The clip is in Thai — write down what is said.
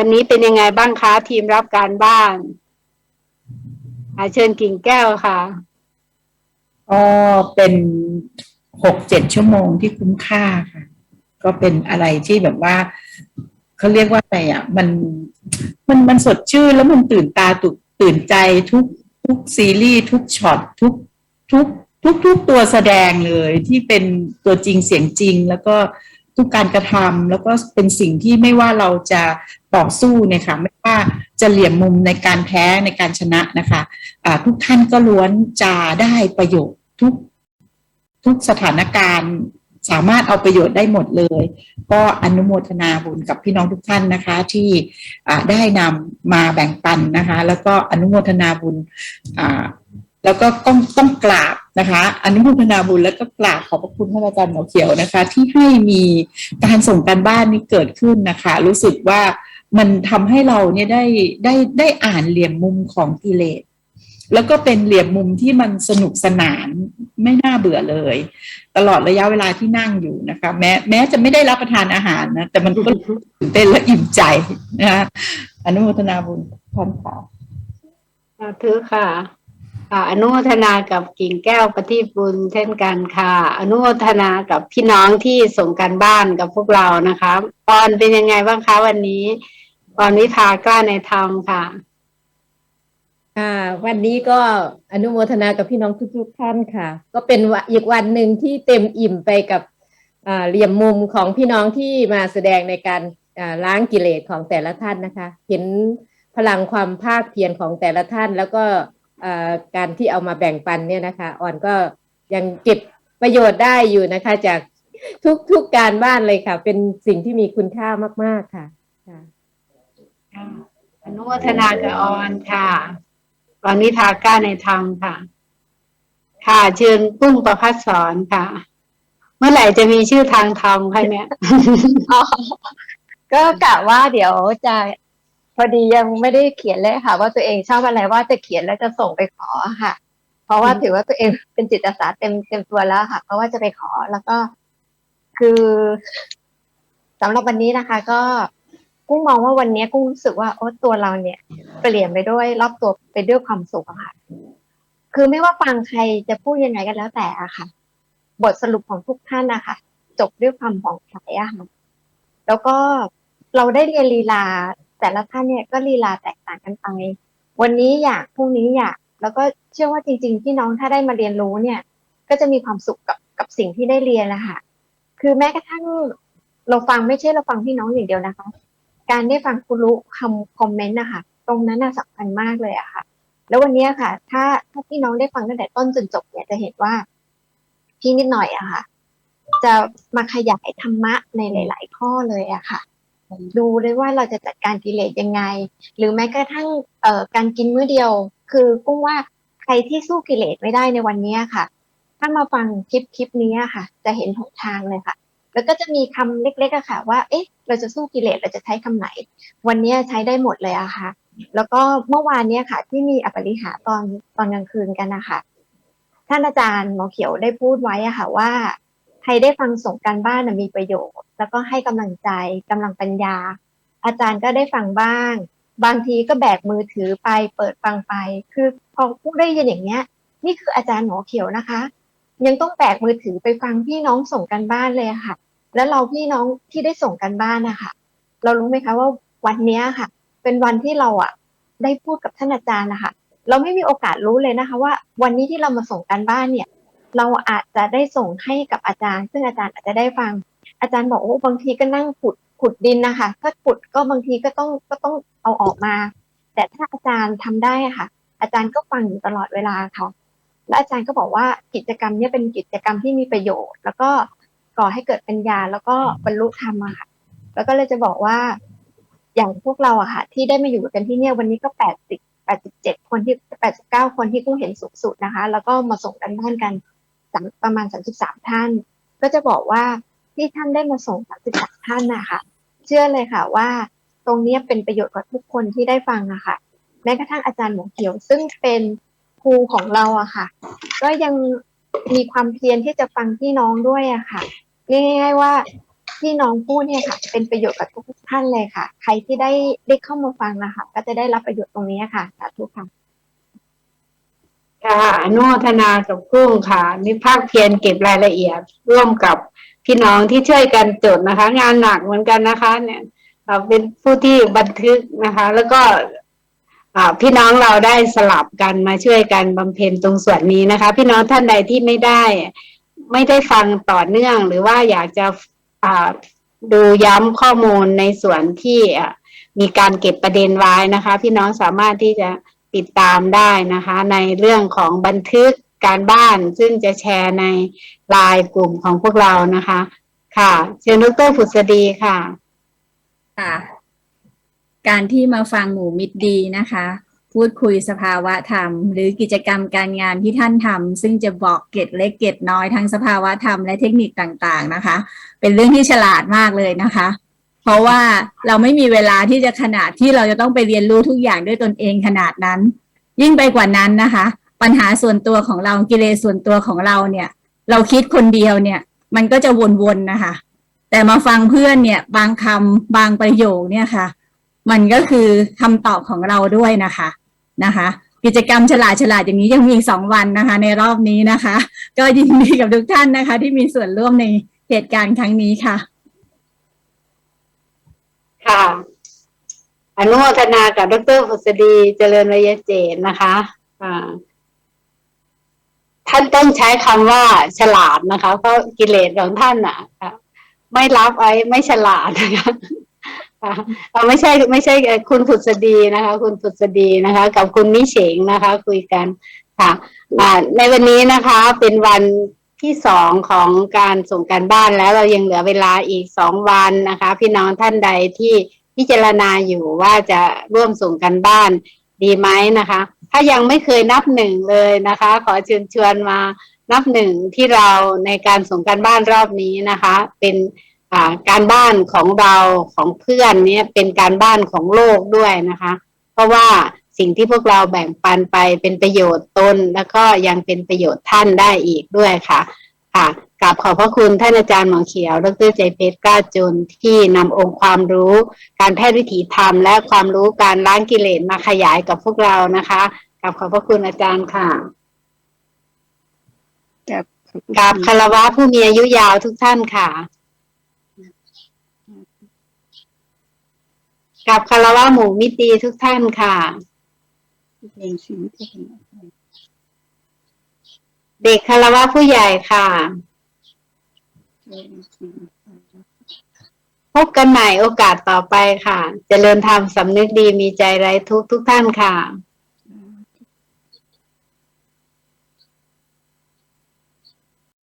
วันนี้เป็นยังไงบ้างคะทีมรับการบ้านอาเชิญกิ่งแก้วค่ะก็เป็นหกเจ็ดชั่วโมงที่คุ้มค่าค่ะ ก็เป็นอะไรที่แบบว่าเขาเรียกว่าอะไรอะ มันมันมันสดชื่นแล้วมันตื่นตาตุตื่นใจทุกทุกซีรีส์ทุกช็อตทุกทุกทุกทุกตัวแสดงเลยที่เป็นตัวจริงเสียงจริงแล้วก็ ทุกการกระทำแล้วก็เป็นสิ่งที่ไม่ว่าเราจะต่อสู้เนี่ยค่ะไม่ว่าจะเหลี่ยมมุมในการแพ้ในการชนะนะคะอ่าทุกท่านก็ล้วนจะได้ประโยชน์ทุกทุกสถานการณ์สามารถเอาประโยชน์ได้หมดเลย ก็อนุโมทนาบุญกับพี่น้องทุกท่านนะคะ ที่ได้นำมาแบ่งปันนะคะ แล้วก็อนุโมทนาบุญแล้วก็ต้องต้องกราบ นะคะอนุโมทนาบุญแล้วก็กราบขอบพระคุณท่านอาจารย์หมอเขียวนะคะ ที่ให้มีการส่งการบ้านนี้เกิดขึ้นนะคะ รู้สึกว่ามันทำให้เราเนี่ยได้ได้ได้อ่านเหลี่ยมมุมของกิเลสแล้วก็เป็นเหลี่ยมมุมที่มันสนุกสนานไม่น่าเบื่อเลย ตลอดระยะเวลาที่นั่งอยู่นะคะ แม้แม้จะไม่ได้รับประทานอาหารนะแต่มันก็ตื่นเต้นและอิ่มใจนะคะอนุโมทนาบุญท่านค่ะสาธุค่ะ อ่าอนุโมทนากับกิ่งแก้วประทีปบุญเช่นกันค่ะ อนุโมทนากับพี่น้องที่ส่งการบ้านกับพวกเรานะคะปอนเป็นยังไงบ้างคะวันนี้ปอนวิภากล้าในธรรมค่ะค่ะ วันนี้ก็อนุโมทนากับพี่น้องทุกๆท่านค่ะ ก็เป็นอีกวันหนึ่งที่เต็มอิ่มไปกับอ่าเหลี่ยมมุมของพี่น้องที่มาแสดงในการอ่าล้างกิเลสของแต่ละท่านนะคะ เห็นพลังความภาคเพียรของแต่ละท่านแล้วก็ การที่เอามาแบ่งปันเนี่ยนะคะอ่อนก็ยังเก็บประโยชน์ได้อยู่นะคะจากทุกๆการบ้านเลยค่ะ เป็นสิ่งที่มีคุณค่ามาก ๆค่ะค่ะอนุโมทนากับออนค่ะปอนวิภากล้าในธรรมค่ะ ค่ะเชิญปุ้งประพัฒสอนค่ะ เมื่อไหร่จะมีชื่อทางธรรมคะเนี่ยอ๋อก็กะว่าเดี๋ยวจะ พอดียังไม่ได้เขียนเลยค่ะ ว่าตัวเองชอบอะไรว่าจะเขียนแล้วจะส่งไปขอค่ะ เพราะว่าถือว่าตัวเองเป็นจิตอาสาเต็มเต็มตัวแล้วค่ะ เพราะว่าจะไปขอแล้วก็ คือสำหรับวันนี้นะคะ ก็กุ้งมองว่าวันนี้กุ้งรู้สึกว่าโอ้ตัวเราเนี่ย เปลี่ยนไปด้วยรอบตัวไปด้วยความสุขอะค่ะ คือไม่ว่าฟังใครจะพูดยังไงก็แล้วแต่อะค่ะ บทสรุปของทุกท่านนะคะจบด้วยความผ่องใสอะค่ะแล้วก็เราได้เรียนลีลา แต่ละท่านเนี่ยก็ลีลาแตกต่างกันไป วันนี้อยากพรุ่งนี้อยาก แล้วก็เชื่อว่าจริงๆพี่น้องถ้าได้มาเรียนรู้เนี่ย ก็จะมีความสุขกับกับสิ่งที่ได้เรียนนะคะคือแม้กระทั่งเราฟังไม่ใช่เราฟังพี่น้องอย่างเดียวนะคะ การได้ฟังคุณรู้คำคอมเมนต์นะคะตรงนั้นน่ะสำคัญมากเลยอะค่ะ แล้ววันนี้ค่ะ ถ้าถ้าพี่น้องได้ฟังตั้งแต่ต้นจนจบเนี่ยจะเห็นว่าพี่นิดหน่อยอะค่ะ จะมาขยายธรรมะในหลาย ๆ ข้อเลยอะค่ะ ดูเลยว่าเราจะจัดการกิเลสยังไง หรือแม้กระทั่งเอ่อการกินมื้อเดียว คือกุ้งว่าใครที่สู้กิเลสไม่ได้ในวันนี้ค่ะ ถ้ามาฟังคลิปคลิปนี้ค่ะ จะเห็นหนทางเลยค่ะ แล้วก็จะมีคำเล็กๆอะค่ะ ว่าเอ๊ะ เราจะสู้กิเลสเราจะใช้คำไหน วันนี้ใช้ได้หมดเลยอะค่ะ แล้วก็เมื่อวานเนี้ยค่ะ ที่มีอปริหาตอนตอนกลางคืนกันนะคะท่านอาจารย์หมอเขียวได้พูดไว้อะค่ะว่า รได้ฟังส่งการบ้านนะมีประโยชน์ แล้วก็ให้กำลังใจกำลังปัญญา อาจารย์ก็ได้ฟังบ้าง บางทีก็แบกมือถือไปเปิดฟังไป คือพอพูดได้ยินอย่างเงี้ย นี่คืออาจารย์หมอเขียวนะคะ ยังต้องแบกมือถือไปฟังพี่น้องส่งกันบ้านเลยค่ะ แล้วเราพี่น้องที่ได้ส่งกันบ้านนะคะเรารู้ไหมคะว่าวันเนี้ยค่ะ เป็นวันที่เราอะได้พูดกับท่านอาจารย์นะคะเราไม่มีโอกาสรู้เลยนะคะ ว่าวันนี้ที่เรามาส่งกันบ้านเนี่ย เราอาจจะได้ส่งให้กับอาจารย์ ซึ่งอาจารย์อาจจะได้ฟัง อาจารย์บอกโอ้บางทีก็นั่งขุดขุดดินนะคะถ้าขุดก็บางทีก็ต้องก็ต้องเอาออกมา แต่ถ้าอาจารย์ทำได้ค่ะ อาจารย์ก็ฟังอยู่ตลอดเวลาค่ะและอาจารย์ก็บอกว่ากิจกรรมเนี้เป็นกิจกรรมที่มีประโยชน์ แล้วก็ก่อให้เกิดปัญญาแล้วก็บรรลุธรรมค่ะ แล้วก็เลยจะบอกว่า อย่างพวกเราอะค่ะ ที่ได้มาอยู่กันที่เนี่ยวันนี้ก็แปดสิบแปดสิบเจ็ดคนที่แปดสิบเก้าคนที่กุ้งเห็นสูงสุดนะคะ แล้วก็มาส่งกันบ้านกัน ประมาณสามสิบสามท่าน ก็จะบอกว่าที่ท่านได้มาส่งสามสิบสามท่านนะคะเชื่อเลยค่ะว่าตรงนี้เป็นประโยชน์กับทุกคนที่ได้ฟังอะค่ะแม้กระทั่งอาจารย์หมอเขียว ซึ่งเป็นครูของเราอะค่ะ ก็ยังมีความเพียรที่จะฟังพี่น้องด้วยอะค่ะเรียกง่ายๆว่าที่น้องพูดเนี่ยค่ะ เป็นประโยชน์กับทุกๆท่านเลยค่ะ ใครที่ได้ได้เข้ามาฟังนะคะก็จะได้รับประโยชน์ตรงนี้ค่ะสาธุค่ะ ค่ะอนุโมทนากับกุ้งค่ะนี่ภาคเพียรเก็บรายละเอียด ร่วมกับพี่น้องที่ช่วยกันจดนะคะ งานหนักเหมือนกันนะคะ เนี่ยเอ่อเป็นผู้ที่บันทึกนะคะ แล้วก็พี่น้องเราได้สลับกันมาช่วยกันบำเพ็ญตรงส่วนนี้นะคะ พี่น้องท่านใดที่ไม่ได้ ไม่ได้ฟังต่อเนื่อง หรือว่าอยากจะดูย้ำข้อมูลในส่วนที่มีการเก็บประเด็นไว้นะคะ พี่น้องสามารถที่จะ ติดตามได้นะคะ ในเรื่องของบันทึกการบ้าน ซึ่งจะแชร์ในไลน์กลุ่มของพวกเรานะคะ ค่ะ เชิญดรผุษดีค่ะค่ะ การที่มาฟังหมู่มิตรดีนะคะ พูดคุยสภาวะธรรม หรือกิจกรรมการงานที่ท่านทำซึ่งจะบอกเกร็ดเล็กเกร็ดน้อยทั้งสภาวะธรรมและเทคนิคต่างๆนะคะ เป็นเรื่องที่ฉลาดมากเลยนะคะ เพราะว่าเราไม่มีเวลาที่จะขนาดที่เราจะต้องไปเรียนรู้ทุกอย่างด้วยตนเองขนาดนั้น ยิ่งไปกว่านั้นนะคะ ปัญหาส่วนตัวของเรากิเลสส่วนตัวของเราเนี่ย เราคิดคนเดียวเนี่ย มันก็จะวนๆนะคะ แต่มาฟังเพื่อนเนี่ย บางคำบางประโยคเนี่ยค่ะ มันก็คือคำตอบของเราด้วยนะคะนะคะ กิจกรรมฉลาดฉลาดอย่างนี้ยังมีอีกสองวันนะคะ ในรอบนี้นะคะ ก็ยินดีกับทุกท่านนะคะ ที่มีส่วนร่วมในเหตุการณ์ครั้งนี้ค่ะ ค่ะ อนุโมทนากับดรผุษดีเจริญวิยเจตนะคะอ่าท่านต้องใช้คำว่าฉลาดนะคะ เพราะกิเลสของท่านอะค่ะไม่รับไว้ไม่ฉลาดนะคะะเอาไม่ใช่ไม่ใช่คุณผุษดีนะคะ คุณผุษดีนะคะ กับคุณมิเฉงนะคะ คุยกันค่ะในวันนี้นะคะเป็นวัน ที่สองของการส่งการบ้านแล้วเรายังเหลือเวลาอีกสองวันนะคะ พี่น้องท่านใดที่พิจารณาอยู่ว่าจะร่วมส่งกันบ้านดีไหมนะคะ ถ้ายังไม่เคยนับหนึ่งเลยนะคะ ขอเชิญชวนมานับหนึ่งที่เราในการส่งการบ้านรอบนี้นะคะ เป็นการบ้านของเราของเพื่อนเนี่ยเป็นการบ้านของโลกด้วยนะคะ เพราะว่า สิ่งที่พวกเราแบ่งปันไปเป็นประโยชน์ตน แล้วก็ยังเป็นประโยชน์ท่านได้อีกด้วยค่ะ ค่ะกราบขอบพระคุณท่านอาจารย์หมอเขียว ดรใจเพชรกล้าจนที่นำองค์ความรู้ การแพทย์วิถีธรรม และความรู้การล้างกิเลสมาขยายกับพวกเรานะคะกราบขอบพระคุณอาจารย์ค่ะกราบคารวะผู้มีอายุยาวทุกท่านค่ะกราบคารวะหมู่มิตรีทุกท่านค่ะ เด็กคารวะผู้ใหญ่ค่ะ พบกันใหม่โอกาสต่อไปค่ะเจริญธรรมสำนึกดีมีใจไร้ทุกทุกท่านค่ะ